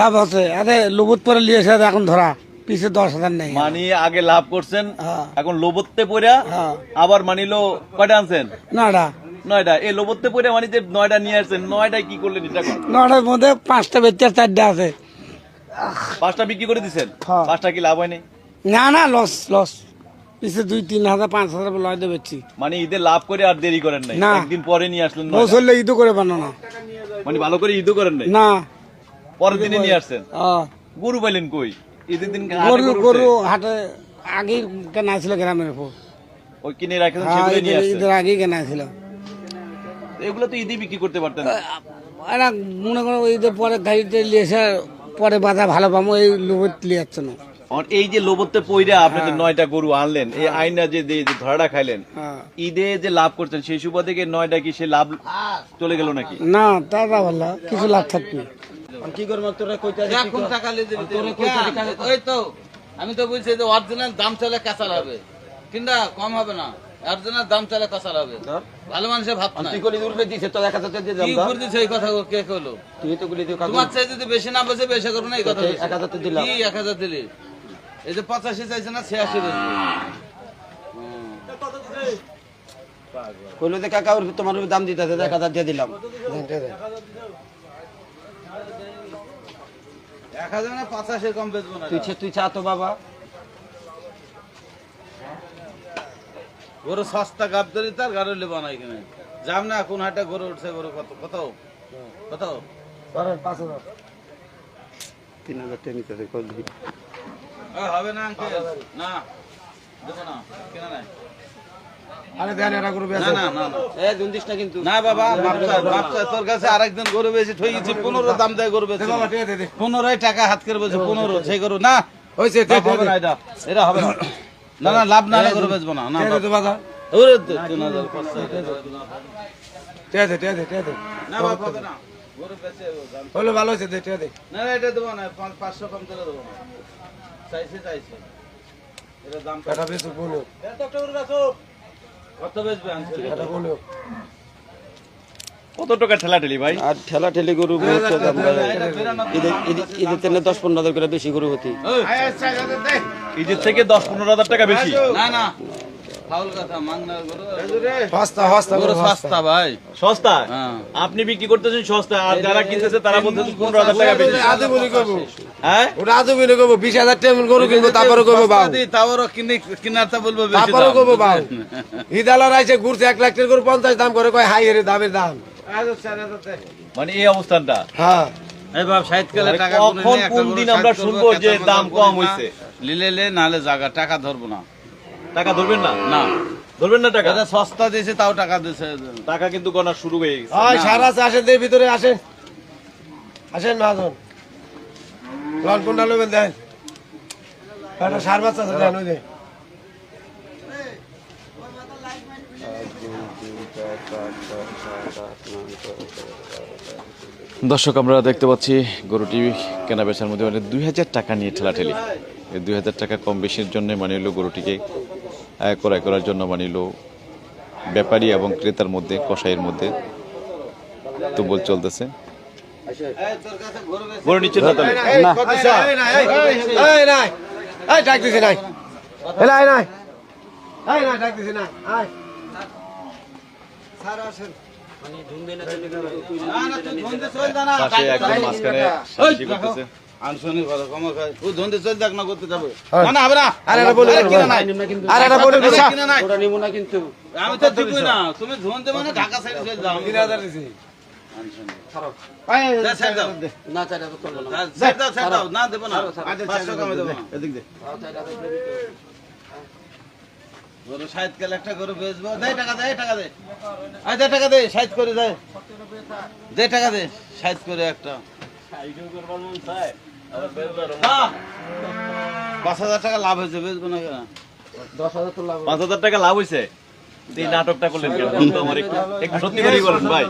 লাভ আছে। আরে লবুত পরে লিয়েছে এখন ধরা পিছে দশ হাজার নেই। মানে আগে লাভ করছেন হ্যাঁ। এখন লোবত্তে পড়া হ্যাঁ। আবার মানিলো কয়টা আনছেন? নয়টা নয়টা এই পড়ে মানে যে নয়টা নিয়ে আসছেন নয়টায় কি করলেন এটা নয়টার মধ্যে পাঁচটা চারটা আছে। পাঁচটা বিক্রি করে দিচ্ছেন হ্যাঁ। পাঁচটা কি লাভ হয়নি? না না লস লস। পিছে দুই তিন হাজার পাঁচ হাজার লয় বেচছি। মানে ঈদে লাভ করে আর দেরি করেন না। একদিন পরে নিয়ে আসলেন। বছরলে ঈদও করে বানো না মানে ভালো করে ঈদও করেন না। পরের দিনে নিয়ে আসছেন। গরু পাইলেন কই? ঈদের দিন গরু গরু হাটে আগেই কেনা ছিল গ্রামের উপর। ওই কিনে রাখেছেন হ্যাঁ সেগুলো নিয়ে আসছেন। ঈদের আগেই কেনা ছিল। এগুলো তো ঈদে বিক্রি করতে পারতেন। এরা মনে করো ঈদের পরে গাড়িতে পরে বাজার ভালো পাবো এই লবুত যাচ্ছে না। এই যে লোবত্তে পইরা আপনি যে নয়টা গরু আনলেন এই আইনা যে ধরাটা খাইলেন হ্যাঁ। ঈদে যে লাভ করছেন সেই সুবাদে নয়টা কি সে লাভ চলে গেল নাকি? না তা তা ভালো কিছু লাভ থাকবে। এখন টাকা লিয়ে দিবি তুই। ওই তো আমি তো বলছি যে অরিজিনাল দাম চলে কাঁচাল হবে। কিংবা কম হবে না। অরিজিনাল দাম চলে কাঁচাল হবে। ভালো মানুষের ভাব না তুই দিছে তো টাকা দিয়ে কি করে দিছে এই কথা কে কইলো? তুই তো গুলি দিয়ে কাগজ তোমার চাই যদি বেশি না বেশি বেশি করো না এই কথা এক হাজার তো দিলাম। কি এক হাজার দিলি? এই যে পঁচাশি চাইছে না ছিয়াশি বেশি কইলো যে কাকা ওর তোমার দাম দিতে এক হাজার দিয়ে দিলাম। এক হাজার না কম বেচবো না। তুই ছে- তুই চা তো বাবা। গরু সস্তা গাব ধরি তার গাড়ি বানাই কিনে। যাম না কোন হাটে গরু উঠছে গরু কত কত? কত? পাঁচ হাজার। তিন হবে, না না দেবো না কেনা নাই। আরে দেন এরা করবে না না না না। এ দুন্দিস না কিন্তু। না বাবা বাপসা বাপসা তোর কাছে আরেকদিন গরু বেশি ঠই গেছি পনেরো দাম দেয় গরু বেশি পনেরোই টাকা হাত করে বলছে পনেরো সেই গরু না হয়েছে না, হবে না এটা এটা হবে না। না না লাভ না গরু বেচবো না না বাবা। ওরে তো, তিন হাজার পাঁচশো। না বাপ, হবে না। গরু বেচে দাম। হলো ভালো হয়েছে দে দে না না, এটা দেবো না পাঁচ- পাঁচশো কম করে দেবো। না চাইছে চাইছে। এটা দাম টাকা বেশি বলো। টাকা বলো কত টাকা ঠেলা ঠেলি ভাই আর ঠেলা ঠেলি গরু ঈদের তেলে দশ পনেরো হাজার করে বেশি গরু হতি ঈদের থেকে দশ পনেরো হাজার টাকা বেশি না না হ্যাঁ। আপনি বিক্রি করতেছেন সস্তা আর যারা কিনতেছে তারা বলতেছে পনেরো হাজার টাকা বেশি। আজও বলি করব। হ্যাঁ? ওটা করব বিশ হাজার টাকা গরু কিনবো তারপরে করব কিনে বলব তারপরে করব আইসে ঘুরছে এক লাখ টাকা করে পঞ্চাশ দাম করে কয় হাই এর দামের দাম। মানে এই অবস্থানটা? হ্যাঁ। মানে কখন কোন দিন আমরা শুনব যে দাম কম হয়েছে? লিলে নালে জায়গা টাকা ধরবো না। টাকা ধরবেন না? না। ধরবেন না টাকা? এটা সস্তা দিয়েছে তাও টাকা দিয়েছে। টাকা কিন্তু গণা শুরু হয়ে গেছে। হয় সারা দিয়ে ভিতরে আসেন। আসেন মহাজন। লন কোনটা লবেন দেন। একটা সার বাচ্চা আছে দেন ওই যে। দর্শক আমরা দেখতে পাচ্ছি গরুটি কেনা বেচার মধ্যে মানে দুই হাজার টাকা নিয়ে ঠেলাঠেলি। এই দুই হাজার টাকা কম বেশির জন্য মানে হলো গরুটিকে। ক্রয় করার জন্য মানে হলো ব্যাপারী এবং ক্রেতার মধ্যে কসাইয়ের মধ্যে তুবল চলতেছে মাঝখানে করতেছে আনসনি কথা কম খায় ও ধন্দে চল দেখ না করতে যাবে। না না হবে না আরে এটা বলে কিনা নাই। আর এটা বলে আরে দিছা। কিনা নাই। ওটা নিবো না কিন্তু। আমি তো ঠিকই না। তুমি ধন্দে মানে ঢাকা সাইডে চলে যাও। তিন হাজার দিছি। দে, সাইড দাও। না চার হাজার করব না। সাইড দাও সাইড দাও। না দেবো না। পাঁচশো কমে দেবো। না এদিক দে। গরু সাইড একটা। হ্যাঁ। পাঁচ হাজার টাকা লাভ হয়েছে বেচবো না কেন? দশ হাজার তো লাভ পাঁচ হাজার টাকা লাভ হয়েছে? এই নাটকটা করলেন আমার একটু সত্যি করে বলেন ভাই।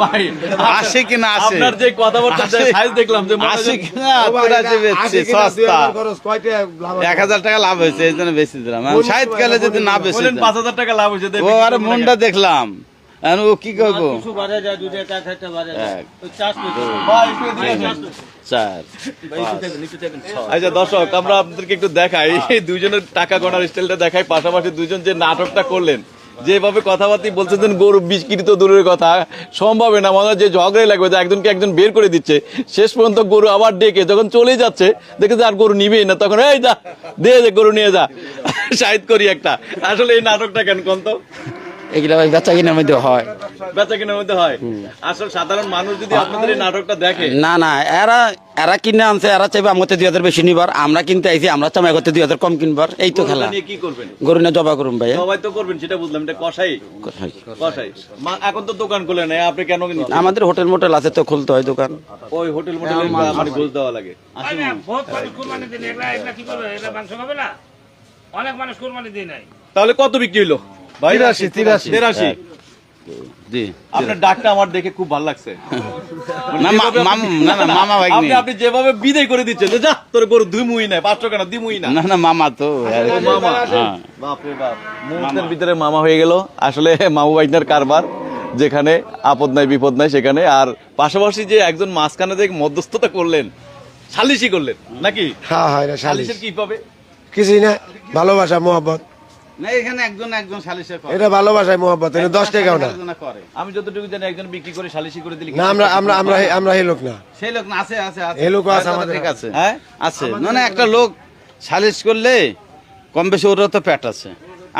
ভাই আসে কিনা আসে? আপনার যে কথাবার্তা সাইজ দেখলাম যে আসে তোরা যে বেচছে সস্তা। টাকা লাভ হয়েছে এই জন্য বেশি দিলাম। সাইড কালে যদি না বেশি বলেন পাঁচ হাজার টাকা লাভ হয়েছে ও আরে মনটা দেখলাম। আর ও কি করব? আচ্ছা দর্শক আমরা আপনাদেরকে একটু দেখাই। এই দুইজনের টাকা গণার স্টাইলটা দেখাই। পাশাপাশি দুইজন যে নাটকটা করলেন যেভাবে কথাবার্তা বলছেন গরু বিস্কৃত দূরের কথা সম্ভব না। মনে যে ঝগড়াই লাগবে যে একজনকে একজন বের করে দিচ্ছে। শেষ পর্যন্ত গরু আবার ডেকে যখন চলে যাচ্ছে দেখে যে আর গরু নিবেই না। তখন এই যা দে গরু নিয়ে যা। সাহিদ করি একটা। আসলে এই নাটকটা কেন কোন তো? এগুলা ওই কিনার মধ্যে হয়। বেচা কেনার মধ্যে হয়। আসলে সাধারণ মানুষ যদি আপনাদের এই নাটকটা দেখে। না না এরা এরা কিনে আনছে এরা চাইবে আমাকে দুই হাজার বেশি নিবার। আমরা কিনতে আইছি আমরা চাই দুই হাজার কম কিনবার। এই তো খেলা। কি করবেন? গরু না জবা করুন ভাই সবাই তো করবেন সেটা বুঝলাম এটা কষাই। কষাই। এখন তো দোকান খুলে নাই আপনি কেন আমাদের হোটেল মোটেল আছে তো খুলতে হয় দোকান। ওই হোটেল মোটেল মানে দেওয়া লাগে। অনেক মানুষ কুরবানি দিন নাই। তাহলে কত বিক্রি হলো তিরাশি, তিরাশি। তেরাশি। জি আপনার ডাকটা আমার দেখে খুব ভালো লাগছে। না না না মামা ভাই আপনি আপনি যেভাবে বিদায় করে দিচ্ছেন যে, তোর গরু দুই মুই নাই পাঁচশো কেন দুই না? না না মামা তো মামা হ্যাঁ। বাপরে বাপ। মুহূর্তের ভিতরে মামা হয়ে গেল। আসলে মামু কারবার যেখানে আপদ নাই বিপদ নাই সেখানে। আর পাশাপাশি যে একজন মাঝখানে যে মধ্যস্থতা করলেন সালিশি করলেন নাকি? হ্যাঁ হয় সালিশের কি পাবে? কিছুই না ভালোবাসা মোহাব্বত। না এখানে একজন একজন সালিশে এটা ভালোবাসায় মোহাব্বত এটা দশ টাকাও না। আমি যতটুকু জানি একজন বিক্রি করে সালিশি করে দিলে না আমরা আমরা আমরা আমরা এই লোক না। সেই লোক না আছে আছে আছে। এই আছে আমাদের। ঠিক আছে। হ্যাঁ? আছে। মানে একটা লোক সালিশ করলে কম বেশি ওরও তো পেট আছে।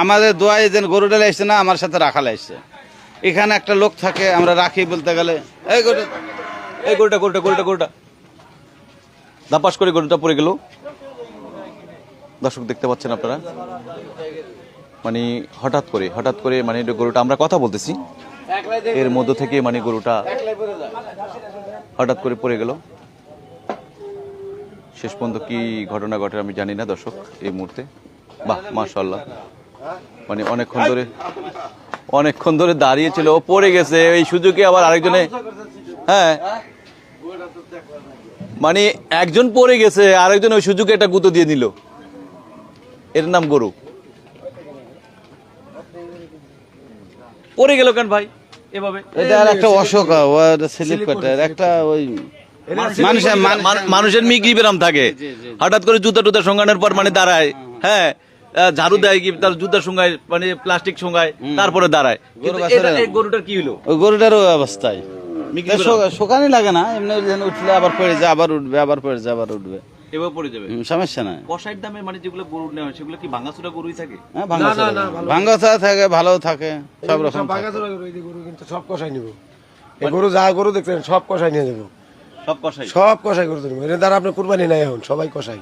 আমাদের দোয়াই যেন গরু ডালে আসছে না আমার সাথে রাখালে আসছে। এখানে একটা লোক থাকে আমরা রাখি বলতে গেলে। এই গরু এই গরুটা গরুটা গরুটা গরুটা। ধাপাস করে গরুটা পড়ে গেল। দর্শক দেখতে পাচ্ছেন আপনারা? মানে হঠাৎ করে হঠাৎ করে মানে গরুটা আমরা কথা বলতেছি, এর মধ্য থেকে মানে গরুটা হঠাৎ করে পড়ে গেল। শেষ পর্যন্ত কি ঘটনা ঘটে আমি জানি না দর্শক, এই মুহূর্তে। বাহ মাশাল্লাহ মানে অনেকক্ষণ ধরে অনেকক্ষণ ধরে দাঁড়িয়েছিল, ও পড়ে গেছে, এই সুযোগে আবার আরেকজনে হ্যাঁ। মানে একজন পড়ে গেছে, আরেকজন ওই সুযোগে একটা গুঁতো দিয়ে নিল। এর নাম গরু। পড়ে গেল কেন ভাই? এভাবে। এটা আর একটা অশোক স্লিপ কাটার একটা ওই মানুষের মান- মান- মানুষের মিগরি বেরাম থাকে। হঠাৎ করে জুতা টুতা সঙ্গানোর পর মানে দাঁড়ায়। হ্যাঁ ঝাড়ু দেয় কি তার জুতা সঙ্গায় মানে প্লাস্টিক সঙ্গায় তারপরে দাঁড়ায়। কিন্তু গরু বাছারে- এটা- এই গরুটার কি হলো ওই গরুটারও অবস্থায়। মিগরি শোকানি লাগে না এমনি যেন উঠলে আবার পড়ে যায় আবার উঠবে আবার পড়ে যায় আবার উঠবে। এভাবে পড়ে যাবে? সমস্যা নাই। কষাইয়ের দামে মানে যেগুলো গরু নেওয়া হয় সেগুলো কি ভাঙাচুরা গরুই থাকে? হ্যাঁ ভাঙ্গা ভাঙ্গা থাকে ভালো। থাকে সব রকম সব গরু, এই যে গরু কিন্তু সব কষাই নিব। গরু যা গরু দেখছেন সব কষাই নিয়ে যাব। সব কষাই সব কষাই গরু এর দ্বারা আপনার কুরবানি নাই এখন সবাই কষাই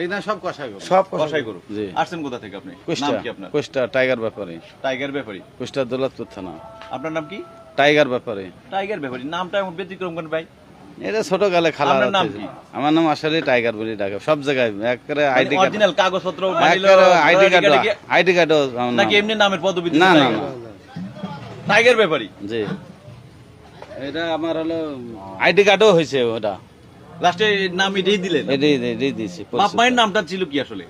এই না সব কষাই গরু। সব কষাই গরু। আসছেন কোথা থেকে আপনি? কুষ্টা নাম কি আপনার? কুষ্টা টাইগার ব্যাপারে। টাইগার ব্যাপারী। কুষ্টা দৌলতপুর থানা। আপনার নাম কি? টাইগার ব্যাপারে। টাইগার ব্যাপারী। নামটা এমন ব্যতিক্রম করেন ভাই? এটা ছোট গালে খালা নাম কি? আমার নাম আসলে টাইগার বলে ডাকে। সব জায়গায় একবারে আইডি কার্ড। অরিজিনাল কাগজপত্র আইডি কার্ড আইডি কার্ডও নাকি এমনি নামের পদবি না না না টাইগার? ব্যাপারী? জি। এটা আমার হলো আইডি কার্ডও হয়েছে ওটা। লাস্টে নাম এটাই দিলেন? এটাই এটাই দিয়েছি বাপ মায়ের নামটা ছিল কি আসলে?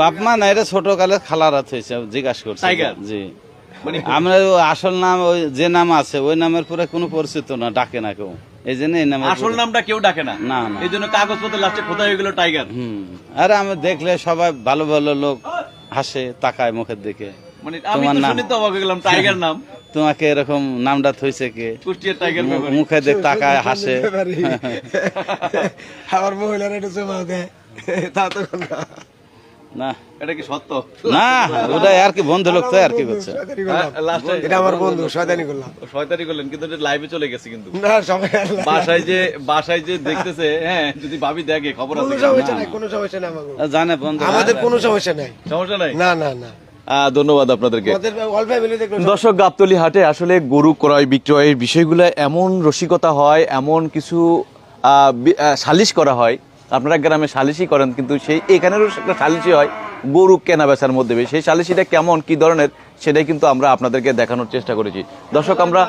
বাপ মা না এটা ছোট কালে খালারাত হয়েছে জিজ্ঞাসা করছে। টাইগার? জি। মানে আমরা আসল নাম ওই যে নাম আছে ওই নামের পরে কোনো পরিচিত না ডাকে না কেউ। এই জন্য এই নামে আসল নামটা কেউ ডাকে না। না। এই জন্য কাগজপত্র লাস্টে খোদা হয়ে গেল টাইগার? হুম। আরে আমি দেখলে সবাই ভালো ভালো লোক হাসে তাকায় মুখের দিকে। মানে আমি তো শুনে তো অবাক গেলাম টাইগার নাম। তোমাকে এরকম নামটা থইছে কে? টাইগার মুখে দেখ তাকায় হাসে। আমার মহিলারা একটু জমা দেয় তা তো না না। এটা কি সত্য? না ওটা আর কি বন্ধু লোক তো আর কি করছে? শয়তানি করলাম। লাস্টে এটা আমার বন্ধু শয়তানি করলাম। শয়তানি করলেন কিন্তু লাইভে চলে গেছে কিন্তু। না সবাই বাসায় যে বাসায় যে দেখতেছে হ্যাঁ যদি ভাবি দেখে খবর আছে কোনো সমস্যা নাই কোনো সমস্যা নাই আমার জানে বন্ধু। আমাদের কোনো সমস্যা নাই। সমস্যা নাই? না না না। ধন্যবাদ আপনাদেরকে। দর্শক গাবতলি হাটে আসলে গরু ক্রয় বিক্রয়ের বিষয়গুলো এমন রসিকতা হয় এমন কিছু আহ, সালিশ করা হয় আপনারা গ্রামে সালিশই করেন, কিন্তু সেই এখানেরও একটা সালিশই হয়, গরু কেনা বেচার মধ্যে সেই সালিশিটা কেমন, কি ধরনের, সেটাই কিন্তু আমরা আপনাদেরকে দেখানোর চেষ্টা করেছি। দর্শক, আমরা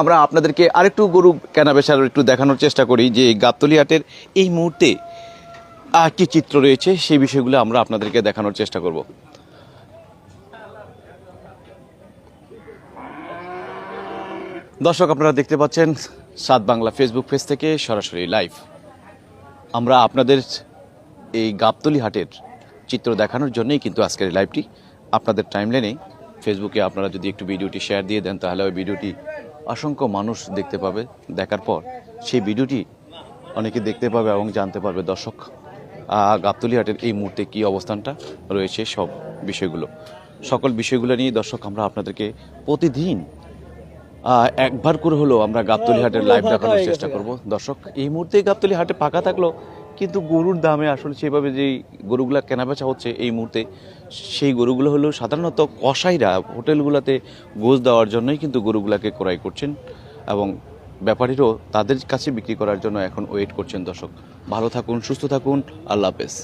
আমরা আপনাদেরকে আরেকটু গরু কেনা বেচার একটু দেখানোর চেষ্টা করি, যে গাবতলি হাটের এই মুহূর্তে কি চিত্র রয়েছে, সেই বিষয়গুলো আমরা আপনাদেরকে দেখানোর চেষ্টা করব। দর্শক, আপনারা দেখতে পাচ্ছেন সাত বাংলা ফেসবুক পেজ থেকে সরাসরি লাইভ আমরা আপনাদের এই গাবতলি হাটের চিত্র দেখানোর জন্যই কিন্তু আজকের লাইভটি আপনাদের টাইমলাইনে ফেসবুকে আপনারা যদি একটু ভিডিওটি শেয়ার দিয়ে দেন, তাহলে ওই ভিডিওটি অসংখ্য মানুষ দেখতে পাবে। দেখার পর সেই ভিডিওটি অনেকে দেখতে পাবে এবং জানতে পারবে। দর্শক গাবতলী হাটের এই মুহূর্তে কী অবস্থানটা রয়েছে সব বিষয়গুলো। সকল বিষয়গুলো নিয়ে দর্শক, আমরা আপনাদেরকে প্রতিদিন একবার করে হলেও আমরা গাবতলি হাটের লাইভ দেখানোর চেষ্টা করব। দর্শক এই মুহূর্তে গাবতলি হাটে ফাঁকা থাকল কিন্তু গরুর দামে আসলে সেভাবে যেই গরুগুলা কেনাবেচা হচ্ছে এই মুহূর্তে সেই গরুগুলো হলো সাধারণত কসাইরা হোটেলগুলোতে গোজ দেওয়ার জন্যই কিন্তু গরুগুলাকে ক্রয় করছেন এবং ব্যাপারীরাও তাদের কাছে বিক্রি করার জন্য এখন ওয়েট করছেন দর্শক। ভালো থাকুন সুস্থ থাকুন আল্লাহ হাফেজ।